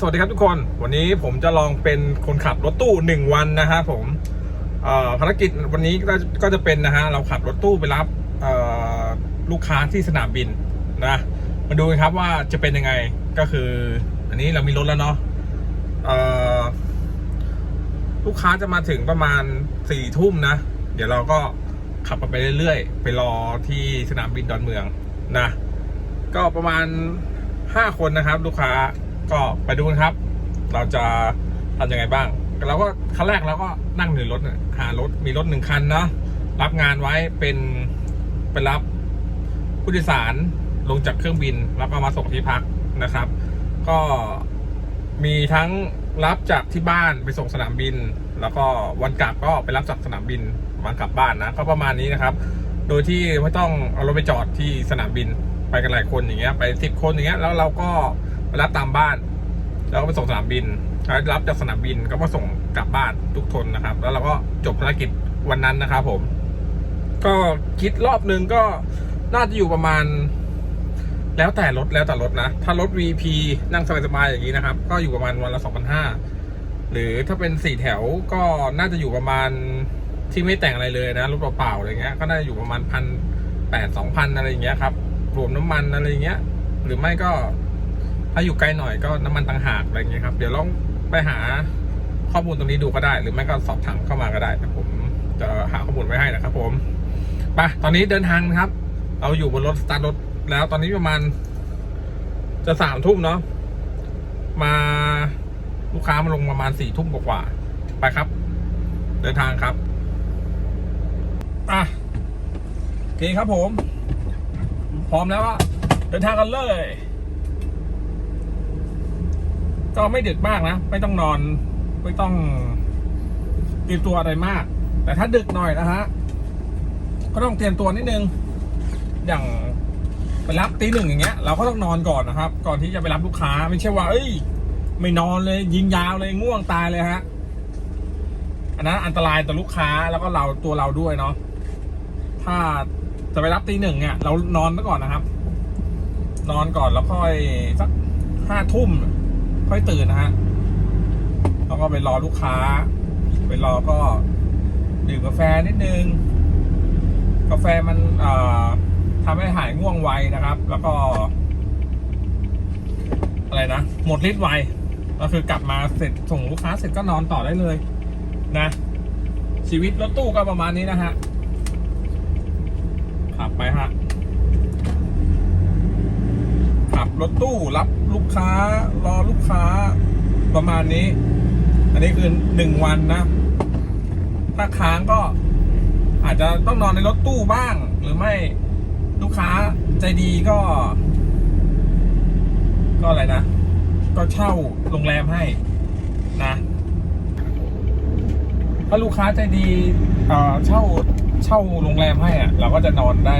สวัสดีครับทุกคน วันนี้ผมจะลองเป็นคนขับรถตู้หนึ่งวันนะฮะผมภารกิจวันนี้ก็ก็จะเป็นนะฮะเราขับรถตู้ไปรับลูกค้าที่สนามบินนะมาดูกันครับว่าจะเป็นยังไงก็คือ อันนี้เรามีรถแล้วเนาะลูกค้าจะมาถึงประมาณสี่ทุ่มนะ เดี๋ยวเราก็ขับไปเรื่อยๆ ไปรอที่สนามบินดอนเมืองนะ ก็ประมาณห้าคนนะครับ ลูกค้า ก็ไปดูกันครับ เราจะทำยังไงบ้างเราก็ขั้นแรกเราก็นั่งอยู่ในรถหารถมีรถหนึ่งคันเนาะรับงานไว้เป็นไปรับผู้โดยสารลงจากเครื่องบิน แล้วก็มาส่งที่พักนะครับ ก็มีทั้งรับจากที่บ้านไปส่งสนามบิน แล้วก็วันกลับก็ไปรับจากสนามบินวันกลับบ้านนะก็ประมาณนี้นะครับ โดยที่ไม่ต้องเอารถไปจอดที่สนามบินไปกันหลายคนอย่างเงี้ยไปสิบคนอย่างเงี้ยแล้วเราก็ ไปรับตามบ้าน แล้วก็ไปส่งสนามบินแล้วรับจากสนามบินก็มาส่งกลับบ้านทุกคนนะครับ แล้วเราก็จบภารกิจวันนั้นนะครับผม ก็คิดรอบนึงก็น่าจะอยู่ประมาณ แล้วแต่รถแล้วแต่รถนะ ถ้ารถ VP นั่งสบายๆอย่างนี้นะครับ ก็อยู่ประมาณวันละ2,500หรือถ้าเป็นสี่แถวก็น่าจะอยู่ประมาณที่ไม่แต่งอะไรเลยนะรถเปล่าๆอะไรเงี้ย ก็น่าจะอยู่ประมาณพันแปดสองพันอะไรอย่างเงี้ยครับรวมน้ำมันอะไรอย่างเงี้ย หรือไม่ก็ ถ้าอยู่ไกลหน่อยก็น้ำมันต่างหากอะไรอย่างเงี้ยครับ เดี๋ยวลองไปหาข้อมูลตรงนี้ดูก็ได้ หรือไม่ก็สอบถามเข้ามาก็ได้แต่ผมจะหาข้อมูลไว้ให้นะครับ ผมไปตอนนี้เดินทางนะครับ เราอยู่บนรถสตาร์ทรถแล้วตอนนี้ประมาณ จะสามทุ่มเนาะมาลูกค้ามาลงประมาณสี่ทุ่มกว่าไปครับ เดินทางครับอะโอเคครับผม พร้อมแล้วอะเดินทางกันเลย ก็ไม่ดึกมากนะ ไม่ต้องนอน ไม่ต้องเตรียมตัวอะไรมาก แต่ถ้าดึกหน่อยนะฮะ ก็ต้องเตรียมตัวนิดนึง อย่างไปรับตีหนึ่งอย่างเงี้ย เราก็ต้องนอนก่อนนะครับ ก่อนที่จะไปรับลูกค้า ไม่ใช่ว่า เอ้ย ไม่นอนเลย ยิงยาวเลยง่วงตายเลยฮะ อันนั้นอันตรายต่อลูกค้าแล้วก็เราตัวเราด้วยเนาะ ถ้าจะไปรับตีหนึ่งเนี่ยเรานอนไปก่อนนะครับ นอนก่อนแล้วค่อยสักห้าทุ่ม ค่อยตื่นนะฮะแล้วก็ไปรอลูกค้า ไปรอก็ดื่มกาแฟนิดนึง กาแฟมันทำให้หายง่วงไวนะครับ แล้วก็ อะไรนะ หมดฤทธิ์ไว ก็คือกลับมาเสร็จส่งลูกค้าเสร็จก็นอนต่อได้เลยนะ ชีวิตรถตู้ก็ประมาณนี้นะฮะขับไปฮะ ขับ รถตู้รับลูกค้ารอลูกค้าประมาณนี้ อันนี้คือหนึ่งวันนะ ถ้าค้างก็อาจจะต้องนอนในรถตู้บ้าง หรือไม่ลูกค้าใจดีก็ ก็อะไรนะ ก็เช่าโรงแรมให้นะถ้าลูกค้าใจดีเอ่อเช่าเช่าโรงแรมให้อะเราก็จะนอนได้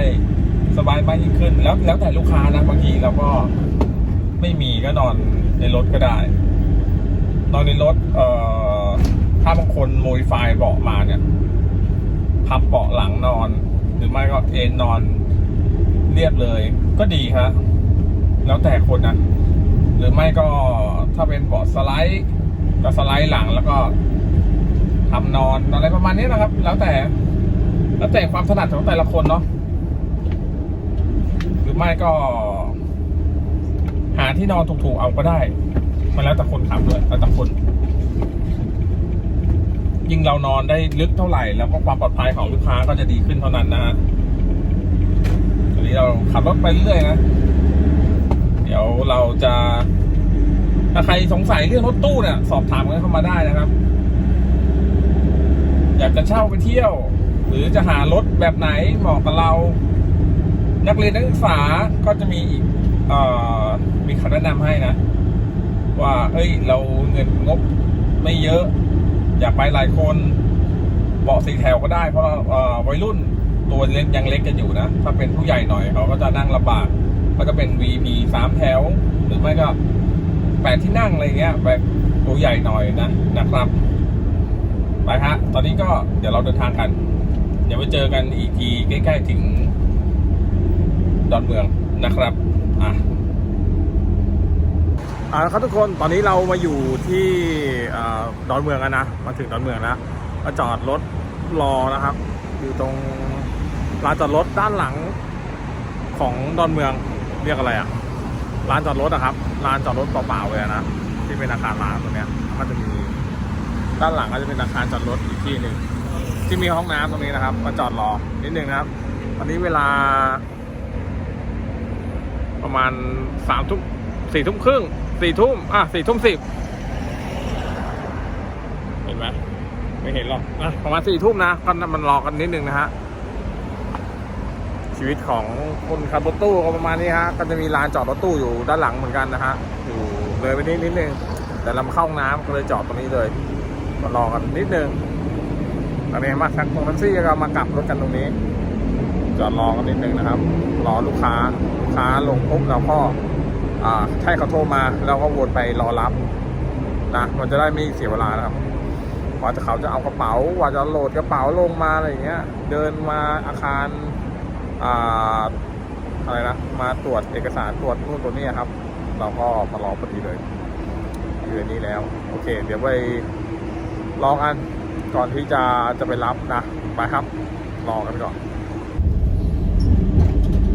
สบายมากยิ่งขึ้น แล้วแล้วแต่ลูกค้านะบางทีเราก็ไม่มีก็นอนในรถก็ได้ นอนในรถเอ่อถ้าบางคนโมดิฟายเบาะมาเนี่ยพับเบาะหลังนอน หรือไม่ก็เอนนอนเรียบเลย ก็ดีครับแล้วแต่คนนะหรือไม่ก็ถ้าเป็นเบาะสไลด์ก็สไลด์หลังแล้วก็ทำนอนอะไรประมาณนี้นะครับ แล้วแต่ แล้วแต่ความถนัดของแต่ละคนเนาะ รือไม่ก็ หาที่นอนถูกๆเอาก็ได้ มันแล้วแต่คนขับด้วยแล้วแต่คน ยิ่งเรานอนได้ลึกเท่าไหร่ แล้วก็ความปลอดภัยของลูกค้าก็จะดีขึ้นเท่านั้นนะฮะตอนนี้เราขับรถไปเรื่อยนะ เดี๋ยวเราจะ ถ้าใครสงสัยเรื่องรถตู้เนี่ย สอบถามกันเข้ามาได้นะครับ อยากจะเช่าไปเที่ยว หรือจะหารถแบบไหนเหมาะกับเรา นักเรียนนักศึกษาก็จะมีอีกอมีคำแนะนำให้นะ ว่าเฮ้ยเราเงินงบไม่เยอะ อยากไปหลายคนเบาะสี่แถวก็ได้ เพราะวัยรุ่นตัวเล็กยังเล็กกันอยู่นะ ถ้าเป็นผู้ใหญ่หน่อยเขาก็จะนั่งลำบากก็จะเป็น VP สามแถว หรือไม่ก็แปดที่นั่งอะไรเงี้ยแบบตัวใหญ่หน่อยนะนะครับไปฮะ ตอนนี้ก็เดี๋ยวเราเดินทางกัน เดี๋ยวไปเจอกันอีกทีใกล้ ๆ ถึง ดอนเมืองนะครับอะอ่าครับทุกคนตอนนี้เรามาอยู่ที่ดอนเมืองแล้วนะมาถึงดอนเมืองแล้วก็จอดรถรอนะครับ อยู่ตรงลานจอดรถด้านหลังของดอนเมืองเรียกอะไรอะลานจอดรถอะครับลานจอดรถเปล่าๆเลยนะที่เป็นอาคารร้านตรงเนี้ยก็จะมีด้านหลังก็จะเป็นอาคารจอดรถอีกที่หนึ่งที่มีห้องน้ำตรงนี้นะครับ มาจอดรอนิดนึงนะครับ ตอนนี้เวลา ประมาณสามทุ่มสี่ทุ่มครึ่งสี่ทุ่มอะสี่ทุ่มสิบเห็นไหมไม่เห็นหรอกอะประมาณสี่ทุ่มนะก็มันรอกันนิดนึงนะฮะชีวิตของคนขับรถตู้ก็ประมาณนี้ฮะก็จะมีลานจอดรถตู้อยู่ด้านหลังเหมือนกันนะฮะอยู่เลยไปนิดนิดนึงแต่เราเข้าห้องน้ำก็เลยจอดตรงนี้เลยมารอกันนิดนึงตอนนี้มาทักตรงแท็กซี่ก็มากลับรถกันตรงนี้ จอดรอกันนิดนึงนะครับ รอลูกค้าลูกค้าลงปุ๊บเราก็อ่าให้เขาโทรมาแล้วก็วนไปรอรับนะมันจะได้ไม่เสียเวลานะครับกว่าจะเขาจะเอากระเป๋ากว่าจะโหลดกระเป๋าลงมาอะไรอย่างเงี้ย เดินมาอาคารอ่าอะไรนะมาตรวจเอกสารตรวจนู่นตัวนี้ครับ เราก็มารอพอดีเลยอยู่ในนี้แล้ว โอเค เดี๋ยวไปรอกันก่อนที่จะจะไปรับนะไปครับ รอกันไปก่อน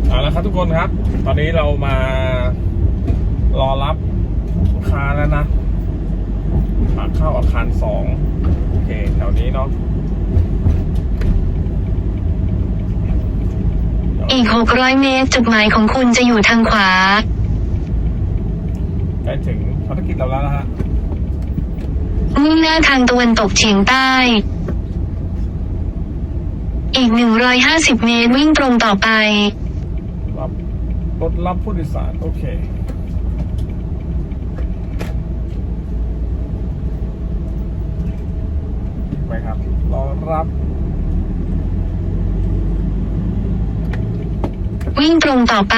เอาละครับทุกคนครับ ตอนนี้เรามารอรับลูกค้าแล้วนะปากเข้าอาคารสองโอเคแถวนี้เนาะอีก600เมตรจุดหมายของคุณจะอยู่ทางขวาใกล้ถึงภารกิจเราแล้วนะฮะมุ่งหน้าทางตะวันตกเฉียงใต้ อีก150เมตรวิ่งตรงต่อไปรับ รถรับผู้โดยสาร โอเค ไปครับรอรับ วิ่งตรงต่อไป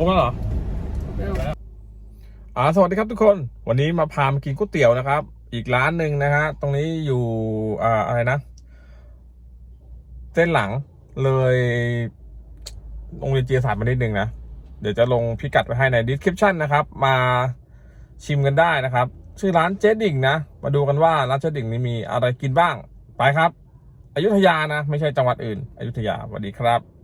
รบแล้วเหรออ่าสวัสดีครับทุกคน วันนี้มาพามากินก๋วยเตี๋ยวนะครับ อีกร้านหนึ่งนะฮะ ตรงนี้อยู่อ่าอะไรนะ เส้นหลังเลยโรงเรียนจีรศาสตร์มานิดนึงนะ เดี๋ยวจะลงพิกัดไว้ให้ใน description นะครับ มาชิมกันได้นะครับ ชื่อร้านเจดิ่งนะ มาดูกันว่าร้านเจดิ่งนี้มีอะไรกินบ้าง ไปครับ อยุธยานะ ไม่ใช่จังหวัดอื่น อยุธยาสวัสดีครับ